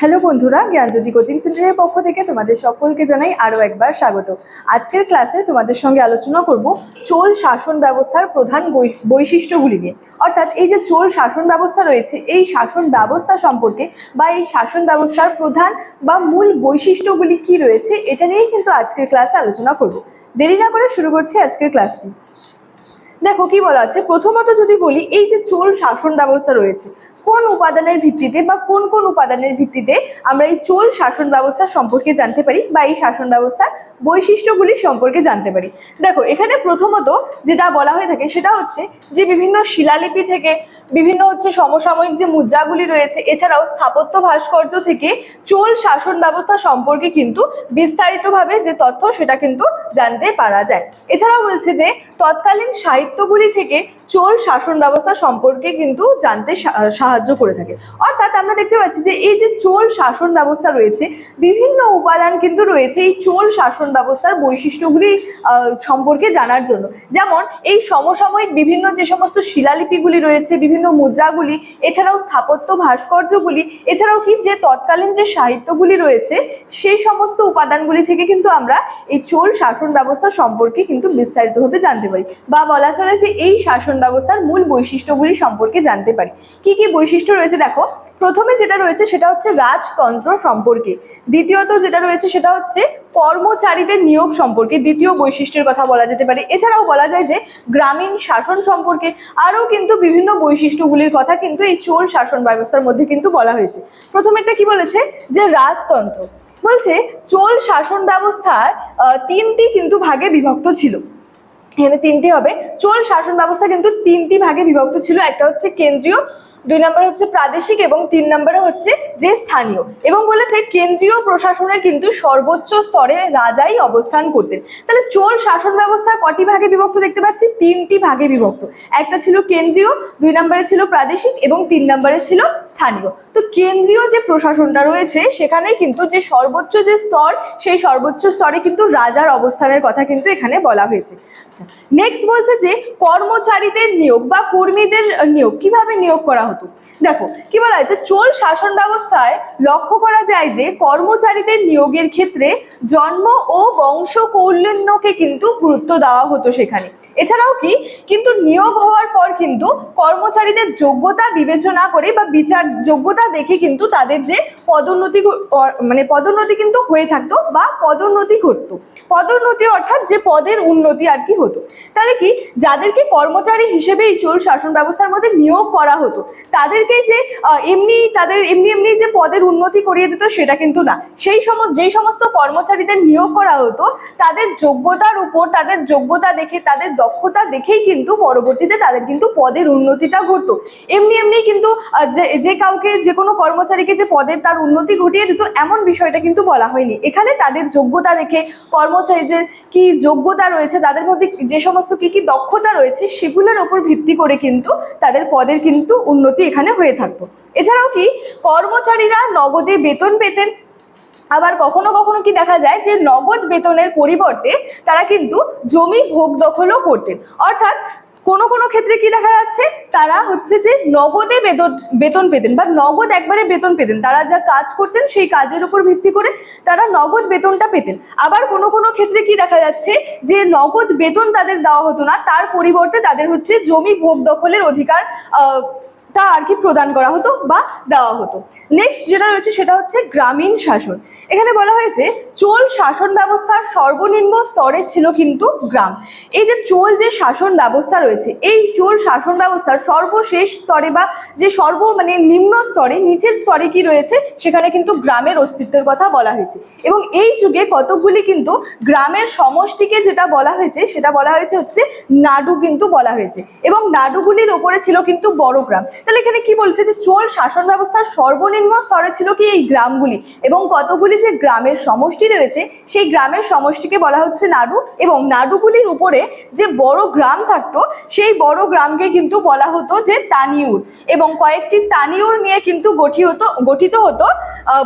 Hello বন্ধুরা, জ্ঞানজ্যোতি coaching সেন্টারের পক্ষ থেকে তোমাদের সকলকে জানাই আরও একবার স্বাগত। আজকের ক্লাসে তোমাদের সঙ্গে আলোচনা করব চোল শাসন ব্যবস্থার প্রধান বৈশিষ্ট্যগুলি নিয়ে। অর্থাৎ এই যে চোল শাসন ব্যবস্থা রয়েছে, এই শাসন ব্যবস্থা সম্পর্কে বা এই শাসন ব্যবস্থার প্রধান বা মূল বৈশিষ্ট্যগুলি কি রয়েছে, এটা নিয়েই কিন্তু আজকের ক্লাসে আলোচনা করব। দেরি না করে শুরু করছি আজকের ক্লাসটি। দেখো, কি বলা হচ্ছে প্রথমত যদি বলি, এই যে চোল শাসন ব্যবস্থা রয়েছে, কোন উপাদানের ভিত্তিতে বা কোন কোন উপাদানের ভিত্তিতে আমরা এই চোল শাসন ব্যবস্থা সম্পর্কে জানতে পারি বা এই শাসন ব্যবস্থার বৈশিষ্ট্যগুলি সম্পর্কে জানতে পারি? দেখো, এখানে প্রথমত যেটা বলা হয়ে থাকে সেটা হচ্ছে যে বিভিন্ন শিলালিপি থেকে বিভিন্ন হচ্ছে সমসাময়িক যে মুদ্রাগুলি রয়েছে, এছাড়াও স্থাপত্য ভাস্কর্য থেকে চোল শাসন ব্যবস্থা সম্পর্কে কিন্তু বিস্তারিতভাবে যে তথ্য সেটা কিন্তু জানতে পারা যায়। এছাড়াও বলছে যে, তৎকালীন সাহিত্যগুলি থেকে চোল শাসন ব্যবস্থা সম্পর্কে কিন্তু জানতে সাহায্য করে থাকে। অর্থাৎ আমরা দেখতে পাচ্ছি যে এই যে চোল শাসন ব্যবস্থা রয়েছে, বিভিন্ন উপাদান কিন্তু রয়েছে এই চোল শাসন ব্যবস্থার বৈশিষ্ট্যগুলি সম্পর্কে জানার জন্য। যেমন এই সমসাময়িক বিভিন্ন যে সমস্ত শিলালিপিগুলি রয়েছে, বিভিন্ন মুদ্রাগুলি, এছাড়াও স্থাপত্য ভাস্কর্যগুলি, এছাড়াও কি যে তৎকালীন যে সাহিত্যগুলি রয়েছে, সেই সমস্ত উপাদানগুলি থেকে কিন্তু আমরা এই চোল শাসন ব্যবস্থা সম্পর্কে কিন্তু বিস্তারিতভাবে জানতে পারি। বা বলা চলে যে এই শাসন ব্যবস্থার মূল বৈশিষ্ট্যগুলি সম্পর্কে জানতে পারি। কি কি বৈশিষ্ট্য রয়েছে দেখো? প্রথমে যেটা রয়েছে সেটা হচ্ছে রাজতন্ত্র সম্পর্কে। দ্বিতীয়ত যেটা রয়েছে সেটা হচ্ছে কর্মচারীদের নিয়োগ সম্পর্কে। দ্বিতীয় বৈশিষ্ট্যের কথা বলা যেতে পারে। এছাড়াও বলা যায় যে গ্রামীণ শাসন সম্পর্কে আরও কিন্তু বিভিন্ন বৈশিষ্ট্যগুলির কথা কিন্তু এই চোল শাসন ব্যবস্থার মধ্যে কিন্তু বলা হয়েছে। প্রথমেরটা কি বলেছে? যে রাজতন্ত্র। বলছে, চোল শাসন ব্যবস্থার তিনটি কিন্তু ভাগে বিভক্ত ছিল। এখানে তিনটি হবে। চোল শাসন ব্যবস্থা কিন্তু তিনটি ভাগে বিভক্ত ছিল। একটা হচ্ছে কেন্দ্রীয় দুই নম্বরে হচ্ছে প্রাদেশিক এবং তিন নম্বরে হচ্ছে যে স্থানীয়। এবং বলেছে কেন্দ্রীয় প্রশাসনের কিন্তু সর্বোচ্চ স্তরে রাজাই অবস্থান করতেন। তাহলে চোল শাসন ব্যবস্থা কটি ভাগে বিভক্ত দেখতে পাচ্ছি? তিনটি ভাগে বিভক্ত। একটা ছিল কেন্দ্রীয়, দুই নম্বরে ছিল প্রাদেশিক এবং তিন নম্বরে ছিল স্থানীয়। তো কেন্দ্রীয় যে প্রশাসনটা রয়েছে সেখানে কিন্তু যে সর্বোচ্চ যে স্তর, সেই সর্বোচ্চ স্তরে কিন্তু রাজার অবস্থানের কথা কিন্তু এখানে বলা হয়েছে। আচ্ছা নেক্সট বলছে যে কর্মচারীদের নিয়োগ বা কর্মীদের নিয়োগ, কীভাবে নিয়োগ করা হতো। দেখো, কি বলা হয়েছে? চোল শাসন ব্যবস্থায় লক্ষ্য করা যায় যে, কর্মচারীদের নিয়োগের ক্ষেত্রে জন্ম ও বংশ কৌলিন্যকে কিন্তু গুরুত্ব দেওয়া হতো সেখানে। এছাড়াও কি? কিন্তু নিয়োগ হওয়ার পর কিন্তু কর্মচারীদের যোগ্যতা বিবেচনা করে বা বিচার, যোগ্যতা দেখে কিন্তু তাদের যে পদোন্নতি মানে পদোন্নতি কিন্তু হয়ে থাকতো বা পদোন্নতি ঘটতো। পদোন্নতি অর্থাৎ যে পদের উন্নতি আর কি হতো। তাহলে কি? যাদেরকে কর্মচারী হিসেবে এই চোল শাসন ব্যবস্থার মধ্যে নিয়োগ করা হতো তাদেরকে যে এমনি তাদের এমনি এমনি যে পদের উন্নতি করিয়ে দিত সেটা কিন্তু না। সেই সমস্ত যেই সমস্ত কর্মচারীদের নিয়োগ করা হতো, তাদের যোগ্যতার উপর, তাদের যোগ্যতা দেখে, তাদের দক্ষতা দেখেই কিন্তু পরবর্তীতে তাদের কিন্তু পদের উন্নতিটা ঘটতো। এমনি এমনি কিন্তু যে যে কাউকে, যে কোনো কর্মচারীকে যে পদের তার উন্নতি ঘটিয়ে দিত, এমন বিষয়টা কিন্তু বলা হয়নি। এখানে তাদের যোগ্যতা দেখে, কর্মচারীদের কি যোগ্যতা রয়েছে, তাদের মধ্যে যে সমস্ত কি কি দক্ষতা রয়েছে, সেগুলোর ওপর ভিত্তি করে কিন্তু তাদের পদের কিন্তু উন্নতি এখানে হয়ে থাকতো। এছাড়াও কি কর্মচারীরা নগদে বেতন পেতেন? আবার কখনো কখনো কি দেখা যায় যে নগদ বেতনের পরিবর্তে তারা কিন্তু জমি ভোগ দখলও করতেন। অর্থাৎ কোনো কোনো ক্ষেত্রে কি দেখা যাচ্ছে? তারা হচ্ছে যে নগদে বেতন বেতন পেতেন বা নগদ একবারে বেতন পেতেন। তারা যা কাজ করতেন সেই কাজের উপর ভিত্তি করে তারা নগদ বেতনটা পেতেন। আবার কোনো কোনো ক্ষেত্রে কি দেখা যাচ্ছে যে নগদ বেতন তাদের দেওয়া হতো না, তার পরিবর্তে তাদের হচ্ছে জমি ভোগ দখলের অধিকার তা আর কি প্রদান করা হতো বা দেওয়া হতো। নেক্সট যেটা রয়েছে সেটা হচ্ছে গ্রামীণ শাসন। এখানে বলা হয়েছে, চোল শাসন ব্যবস্থার সর্বনিম্ন স্তরে ছিল কিন্তু গ্রাম। এই যে চোল যে শাসন ব্যবস্থা রয়েছে, এই চোল শাসন ব্যবস্থার সর্বশেষ স্তরে বা যে সর্ব মানে নিম্ন স্তরে, নিচের স্তরে কি রয়েছে, সেখানে কিন্তু গ্রামের অস্তিত্বের কথা বলা হয়েছে। এবং এই যুগে কতকগুলি কিন্তু গ্রামের সমষ্টিকে যেটা বলা হয়েছে, সেটা বলা হয়েছে হচ্ছে নাডু কিন্তু বলা হয়েছে। এবং নাডুগুলির ওপরে ছিল কিন্তু বড় গ্রাম। তাহলে এখানে কি বলছে যে চোল শাসন ব্যবস্থার সর্বনিম্ন স্তরে ছিল কি এই গ্রামগুলি? এবং কতগুলি যে গ্রামের সমষ্টি রয়েছে, সেই গ্রামের সমষ্টিকে বলা হচ্ছে নাডু। এবং নাডুগুলির উপরে যে বড় গ্রাম থাকতো, সেই বড় গ্রামকে কিন্তু বলা হতো যে তানিউর। এবং কয়েকটি তানিউর নিয়ে কিন্তু গঠিত হতো গঠিত হতো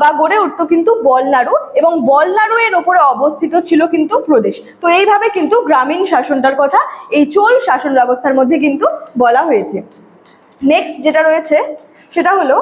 বা গড়ে উঠতো কিন্তু বলনাড়ু। এবং বলনাড়ু এর ওপরে অবস্থিত ছিল কিন্তু প্রদেশ। তো এইভাবে কিন্তু গ্রামীণ শাসনটার কথা এই চোল শাসন ব্যবস্থার মধ্যে কিন্তু বলা হয়েছে। নেক্সট যেটা রয়েছে সেটা হলো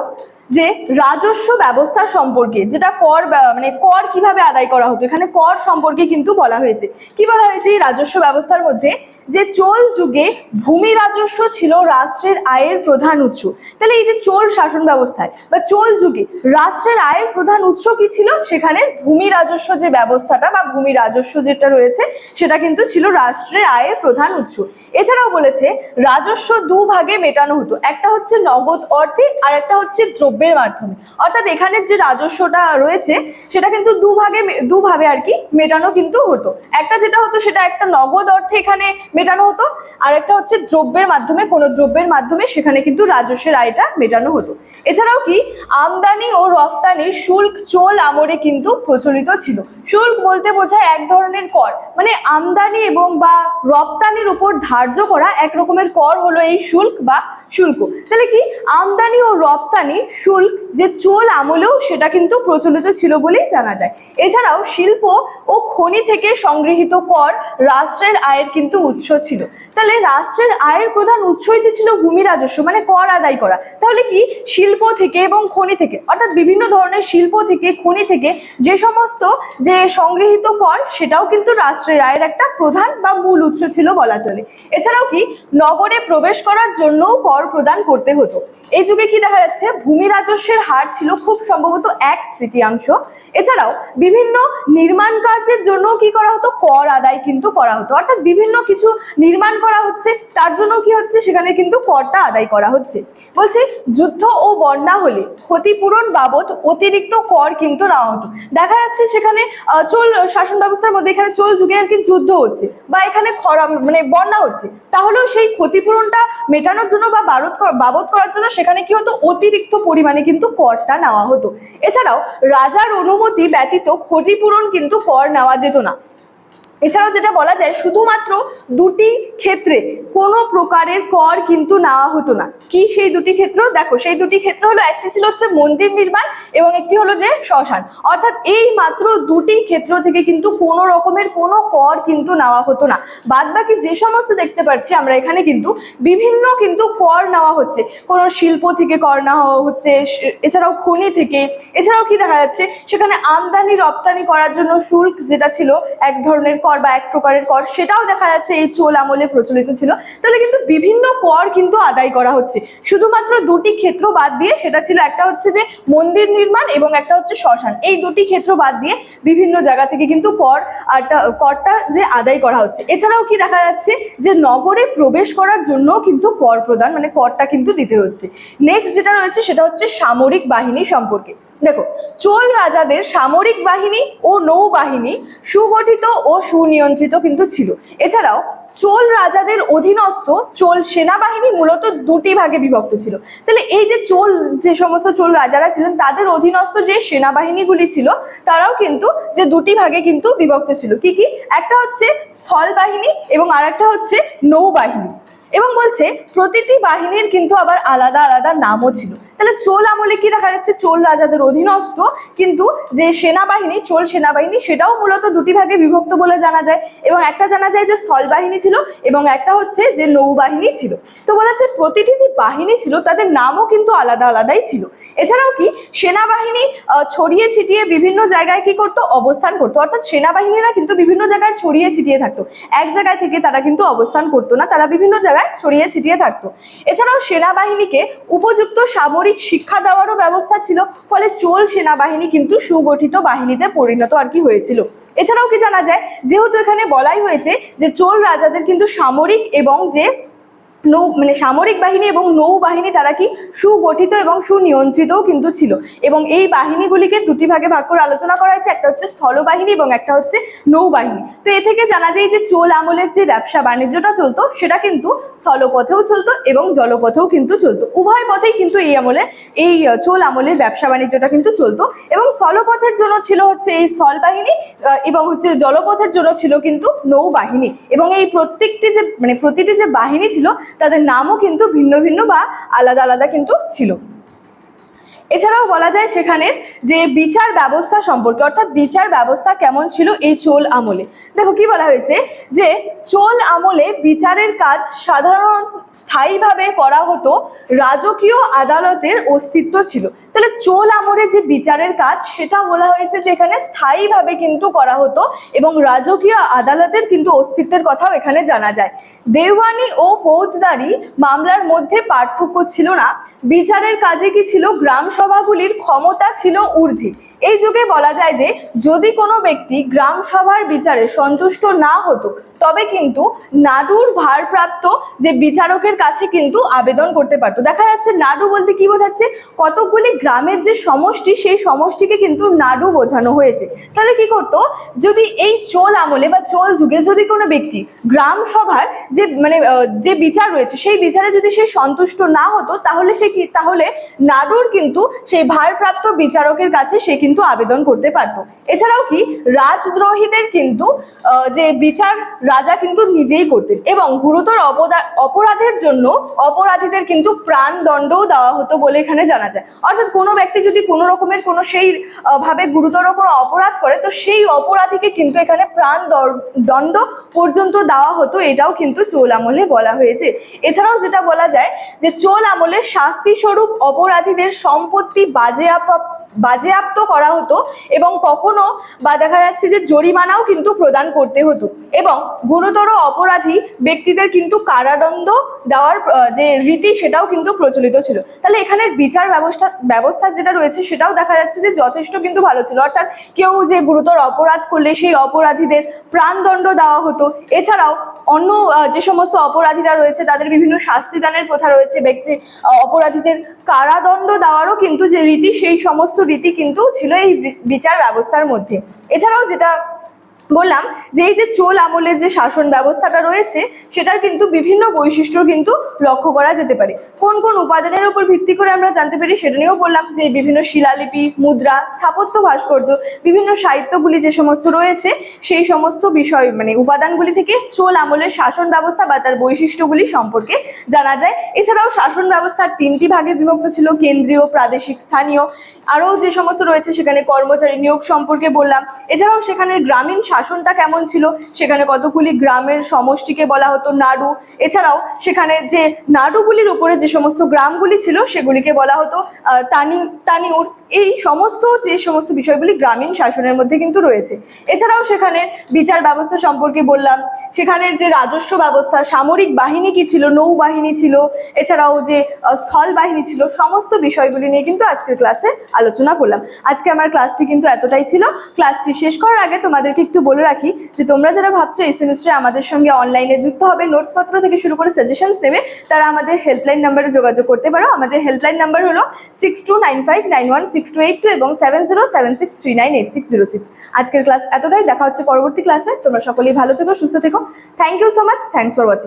যে রাজস্ব ব্যবস্থা সম্পর্কে, যেটা কর মানে কর কীভাবে আদায় করা হতো, এখানে কর সম্পর্কে কিন্তু বলা হয়েছে। কি বলা হয়েছে? এই রাজস্ব ব্যবস্থার মধ্যে যে চোল যুগে ভূমি রাজস্ব ছিল রাষ্ট্রের আয়ের প্রধান উৎস। তাহলে এই যে চোল শাসন ব্যবস্থায় বা চোল যুগে রাষ্ট্রের আয়ের প্রধান উৎস কি ছিল? সেখানে ভূমি রাজস্ব যে ব্যবস্থাটা বা ভূমি রাজস্ব যেটা রয়েছে, সেটা কিন্তু ছিল রাষ্ট্রের আয়ের প্রধান উৎস। এছাড়াও বলেছে, রাজস্ব দু ভাগে মেটানো হতো। একটা হচ্ছে নগদ অর্থে আর একটা হচ্ছে দ্রব্যের মাধ্যমে। অর্থাৎ এখানের যে রাজস্বটা রয়েছে, সেটা কিন্তু দুভাগে দুভাবে আর কি মেটানো কিন্তু হতো। একটা যেটা হতো, সেটা একটা নগদ অর্থে এখানে মেটানো হতো, আর একটা হচ্ছে দ্রব্যের মাধ্যমে, কোনো দ্রব্যের মাধ্যমে সেখানে কিন্তু রাজস্বের আয়টা মেটানো হতো। এছাড়াও কি, আমদানি ও রফতানির শুল্ক চোল আমরে কিন্তু প্রচলিত ছিল। শুল্ক বলতে বোঝায় এক ধরনের কর। মানে আমদানি এবং বা রপ্তানির উপর ধার্য করা এক রকমের কর হলো এই শুল্ক বা শুল্ক। তাহলে কি, আমদানি ও রপ্তানি শুল্ক যে চোল আমলেও সেটা কিন্তু প্রচলিত ছিল বলেই জানা যায়। এছাড়াও শিল্প ও খনি থেকে সংগৃহীত কর রাষ্ট্রের আয়ের কিন্তু উৎস ছিল। তাহলে রাষ্ট্রের আয়ের প্রধান উৎসই তো ছিল ভূমি রাজস্ব মানে কর আদায় করা। তাহলে কি? শিল্প থেকে এবং খনি থেকে, অর্থাৎ বিভিন্ন ধরনের শিল্প থেকে, খনি থেকে যে সমস্ত যে সংগৃহীত কর, সেটাও কিন্তু রাষ্ট্রের আয়ের একটা প্রধান বা মূল উৎস ছিল বলা চলে। এছাড়াও কি? নগরে প্রবেশ করার জন্যও কর প্রদান করতে হতো। এই যুগে কি দেখা যাচ্ছে? ভূমি রাজস্বের হার ছিল খুব সম্ভবত এক তৃতীয়াংশ। এছাড়াও বিভিন্ন নির্মাণ কার্যের জন্য কি করা হতো? কর আদায় কিন্তু করা হতো। অর্থাৎ বিভিন্ন কিছু নির্মাণ করা হচ্ছে, তার জন্য কি হচ্ছে? সেখানে কিন্তু করটা আদায় করা হচ্ছে। বলছে, যুদ্ধ ও বন্যা হলে ক্ষতিপূরণ বাবদ অতিরিক্ত কর কিন্তু নেওয়া হতো। দেখা যাচ্ছে সেখানে চোল, শাসন ব্যবস্থার মধ্যে এখানে চোল যুগে আর কি যুদ্ধ হচ্ছে বা এখানে খরা মানে বন্যা হচ্ছে। তাহলেও সেই ক্ষতিপূরণটা মেটানোর জন্য বা বারত বাবদ করার জন্য সেখানে কি হতো? অতিরিক্ত পরিমাণে কিন্তু করটা নেওয়া হতো। এছাড়াও রাজার অনুমতি ব্যতীত ক্ষতিপূরণ কিন্তু কর নেওয়া যেত না। এছাড়াও যেটা বলা যায়, শুধুমাত্র দুটি ক্ষেত্রে কোনো প্রকারের কর কিন্তু নেওয়া হতো না। কি সেই দুটি ক্ষেত্র? দেখো, সেই দুটি ক্ষেত্র হলো, একটি ছিল হচ্ছে মন্দির নির্মাণ এবং একটি হলো যে শ্মশান। অর্থাৎ এই মাত্র দুটি ক্ষেত্র থেকে কিন্তু কোনো রকমের কোনো কর কিন্তু নেওয়া হতো না। বাদ বাকি যে সমস্ত দেখতে পাচ্ছি আমরা এখানে কিন্তু বিভিন্ন কিন্তু কর নেওয়া হচ্ছে। কোনো শিল্প থেকে কর নেওয়া হচ্ছে, এছাড়াও খনি থেকে, এছাড়াও কি দেখা যাচ্ছে? সেখানে আমদানি রপ্তানি করার জন্য শুল্ক যেটা ছিল, এক ধরনের কর বা এক প্রকারের কর সেটাও দেখা যাচ্ছে এই চোল আমলে প্রচলিত ছিল। তাহলে কিন্তু বিভিন্ন কর কিন্তু আদায় করা হচ্ছে। শুধুমাত্র দুটি ক্ষেত্র বাদ দিয়ে সেটা ছিল একটা হচ্ছে যে মন্দির নির্মাণ এবং একটা হচ্ছে শ্মশান। এই দুটি ক্ষেত্র বাদ দিয়ে বিভিন্ন জায়গা থেকে কিন্তু কর আরটা করটা যে আদায় করা হচ্ছে। এছাড়াও কি দেখা যাচ্ছে যে নগরে প্রবেশ করার জন্য কিন্তু কর প্রদান মানে করটা কিন্তু দিতে হচ্ছে। নেক্সট যেটা রয়েছে সেটা হচ্ছে সামরিক বাহিনী সম্পর্কে। দেখো, চোল রাজাদের সামরিক বাহিনী ও নৌবাহিনী সুগঠিত ও সুনিয়ন্ত্রিত কিন্তু ছিল। এছাড়াও চোল রাজাদের অধীনস্থ চোল সেনাবাহিনী মূলত দুটি ভাগে বিভক্ত ছিল। তাহলে এই যে চোল, যে সমস্ত চোল রাজারা ছিলেন, তাদের অধীনস্থ যে সেনাবাহিনীগুলি ছিল, তারাও কিন্তু যে দুটি ভাগে কিন্তু বিভক্ত ছিল। কি কি? একটা হচ্ছে স্থল বাহিনী এবং আর একটা হচ্ছে নৌবাহিনী। এবং বলছে, প্রতিটি বাহিনীর কিন্তু আবার আলাদা আলাদা নামও ছিল। তাহলে চোল আমলে কি দেখা যাচ্ছে? চোল রাজাদের অধীনস্থ, কিন্তু যে সেনাবাহিনী, চোল সেনাবাহিনী, সেটাও মূলত দুটি ভাগে বিভক্ত বলে জানা যায়। এবং একটা জানা যায় যে স্থল বাহিনী ছিল, এবং একটা হচ্ছে যে নৌবাহিনী ছিল। তো বলেছে, প্রতিটি যে বাহিনী ছিল, তাদের নামও কিন্তু আলাদা আলাদাই ছিল। এছাড়াও কি, সেনাবাহিনী ছড়িয়ে ছিটিয়ে বিভিন্ন জায়গায় কি করতো? অবস্থান করতো। অর্থাৎ সেনাবাহিনীরা কিন্তু বিভিন্ন জায়গায় ছড়িয়ে ছিটিয়ে থাকতো। এক জায়গায় থেকে তারা কিন্তু অবস্থান করতো না। তারা বিভিন্ন জায়গায় ছড়িয়ে ছিটিয়ে থাকতো। এছাড়াও সেনাবাহিনীকে উপযুক্ত সামরিক শিক্ষা দেওয়ারও ব্যবস্থা ছিল, ফলে চোল সেনাবাহিনী কিন্তু সুগঠিত বাহিনীতে পরিণত আর কি হয়েছিল। এছাড়াও কি জানা যায়, যেহেতু এখানে বলাই হয়েছে যে চোল রাজাদের কিন্তু সামরিক এবং যে নৌ মানে সামরিক বাহিনী এবং নৌবাহিনী তারা কি সুগঠিত এবং সুনিয়ন্ত্রিতও কিন্তু ছিল। এবং এই বাহিনীগুলিকে দুটি ভাগে ভাগ করে আলোচনা করা হয়েছে, একটা হচ্ছে স্থলবাহিনী এবং একটা হচ্ছে নৌবাহিনী তো এ থেকে জানা যায় যে চোল আমলের যে ব্যবসা বাণিজ্যটা চলতো, সেটা কিন্তু স্থলপথেও চলতো এবং জলপথেও কিন্তু চলতো। উভয় পথেই কিন্তু এই আমলের এই চোল আমলের ব্যবসা বাণিজ্যটা কিন্তু চলতো এবং স্থলপথের জন্য ছিল হচ্ছে এই স্থল বাহিনী এবং হচ্ছে জলপথের জন্য ছিল কিন্তু নৌবাহিনী এবং এই প্রত্যেকটি যে মানে প্রতিটি যে বাহিনী ছিল তাদের নামও কিন্তু ভিন্ন ভিন্ন বা আলাদা আলাদা কিন্তু ছিল। এছাড়াও বলা যায় সেখানে যে বিচার ব্যবস্থা সম্পর্কে, অর্থাৎ বিচার ব্যবস্থা কেমন ছিল এই চোল আমলে। দেখো কি বলা হয়েছে যে চোল আমলে বিচারের কাজ সাধারণ স্থায়ীভাবে করা হতো, রাজকীয় আদালতের অস্তিত্ব ছিল। তাহলে চোল আমলে যে বিচারের কাজ সেটা বলা হয়েছে যে এখানে স্থায়ীভাবে কিন্তু করা হতো এবং রাজকীয় আদালতের কিন্তু অস্তিত্বের কথাও এখানে জানা যায়। দেওয়ানি ও ফৌজদারি মামলার মধ্যে পার্থক্য ছিল না। বিচারের কাজে কি ছিল? গ্রাম সভাগুলির ক্ষমতা ছিল ঊর্ধ্বে। এই যুগে বলা যায় যে, যদি কোনো ব্যক্তি গ্রাম সভার বিচারে সন্তুষ্ট না হতো, তবে কিন্তু নাডুর ভারপ্রাপ্ত যে বিচারকের কাছে কিন্তু আবেদন করতে পারতো। দেখা যাচ্ছে নাডু বলতে কি বোঝাচ্ছে? কতগুলি গ্রামের যে সমষ্টি, সেই সমষ্টিকে কিন্তু নাডু বোঝানো হয়েছে। তাহলে কি করতো? যদি এই চোল আমলে বা চোল যুগে যদি কোনো ব্যক্তি গ্রাম সভার যে মানে যে বিচার রয়েছে, সেই বিচারে যদি সে সন্তুষ্ট না হতো, তাহলে সে কি, তাহলে নাডুর কিন্তু সেই ভারপ্রাপ্ত বিচারকের কাছে সে কিন্তু আবেদন করতে পারতো। এছাড়াও কি, রাজদ্রোহীদের কিন্তু যে বিচার রাজা কিন্তু নিজেই করতেন এবং গুরুতর অপরাধের জন্য অপরাধীদের কিন্তু প্রাণদণ্ডও দেওয়া হতো বলে এখানে জানা যায়। অর্থাৎ কোনো ব্যক্তি যদি কোনো রকমের কোনো সেই ভাবে গুরুতর কোনো অপরাধ করে, তো সেই অপরাধীকে কিন্তু এখানে প্রাণ দণ্ড পর্যন্ত দেওয়া হতো। এটাও কিন্তু চোল আমলে বলা হয়েছে। এছাড়াও যেটা বলা যায় যে চোল আমলে শাস্তি স্বরূপ অপরাধীদের সম্পত্তি বাজেয়াপ্ত বাজেয়াপ্ত করা হতো এবং কখনো বা দেখা যাচ্ছে যে জরিমানাও কিন্তু প্রদান করতে হতো এবং গুরুতর অপরাধী ব্যক্তিদের কিন্তু কারাদণ্ড দেওয়ার যে রীতি সেটাও কিন্তু প্রচলিত ছিল। তাহলে এখানের বিচার ব্যবস্থা ব্যবস্থা যেটা রয়েছে সেটাও দেখা যাচ্ছে যে যথেষ্ট কিন্তু ভালো ছিল। অর্থাৎ কেউ যে গুরুতর অপরাধ করলে সেই অপরাধীদের প্রাণদণ্ড দেওয়া হতো। এছাড়াও অন্য যে সমস্ত অপরাধীরা রয়েছে, তাদের বিভিন্ন শাস্তিদানের প্রথা রয়েছে, ব্যক্তি অপরাধীদের কারাদণ্ড দেওয়ারও কিন্তু যে রীতি, সেই সমস্ত রীতি কিন্তু ছিল এই বিচার ব্যবস্থার মধ্যে। এছাড়াও যেটা বললাম যে এই যে চোল আমলের যে শাসন ব্যবস্থাটা রয়েছে, সেটার কিন্তু বিভিন্ন বৈশিষ্ট্য কিন্তু লক্ষ্য করা যেতে পারে। কোন কোন উপাদানের উপর ভিত্তি করে আমরা জানতে পারি সেটা নিয়েও বললাম যে বিভিন্ন শিলালিপি, মুদ্রা, স্থাপত্য ভাস্কর্য, বিভিন্ন সাহিত্যগুলি যে সমস্ত রয়েছে, সেই সমস্ত বিষয় মানে উপাদানগুলি থেকে চোল আমলের শাসন ব্যবস্থা বা তার বৈশিষ্ট্যগুলি সম্পর্কে জানা যায়। এছাড়াও শাসন ব্যবস্থার তিনটি ভাগে বিভক্ত ছিল, কেন্দ্রীয়, প্রাদেশিক, স্থানীয়। আরও যে সমস্ত রয়েছে, সেখানে কর্মচারী নিয়োগ সম্পর্কে বললাম। এছাড়াও সেখানে গ্রামীণ শাসনটা কেমন ছিল? সেখানে কতগুলি গ্রামের সমষ্টিকে বলা হতো নাড়ু। এছাড়াও সেখানে যে নাড়ুগুলির উপরে যে সমস্ত গ্রামগুলি ছিল, সেগুলিকে বলা হতো তানি, তানিউর। এই সমস্ত, যে সমস্ত বিষয়গুলি গ্রামীণ শাসনের মধ্যে কিন্তু রয়েছে। এছাড়াও সেখানে বিচার ব্যবস্থা সম্পর্কে বললাম। সেখানের যে রাজস্ব ব্যবস্থা, সামরিক বাহিনী কি ছিল নৌবাহিনী ছিল, এছাড়াও যে স্থল বাহিনী ছিল, সমস্ত বিষয়গুলি নিয়ে কিন্তু আজকের ক্লাসে আলোচনা করলাম। আজকে আমার ক্লাসটি কিন্তু এতটাই ছিল। ক্লাসটি শেষ করার আগে তোমাদেরকে একটু বলে রাখি যে, তোমরা যারা ভাবছ এই সেমিস্টারে আমাদের সঙ্গে অনলাইনে যুক্ত হবে নোটসপত্র থেকে শুরু করে সাজেশনস নেবে, তারা আমাদের হেল্পলাইন নাম্বারে যোগাযোগ করতে পারো। আমাদের হেল্পলাইন নাম্বার হলো six two nine five nine one six two eight two এবং seven zero seven six three nine eight six zero six আজকের ক্লাস এতটাই। দেখা হচ্ছে পরবর্তী ক্লাসে তোমরা সকলেই ভালো থেকো, সুস্থ থেকো। thank you so much thanks for watching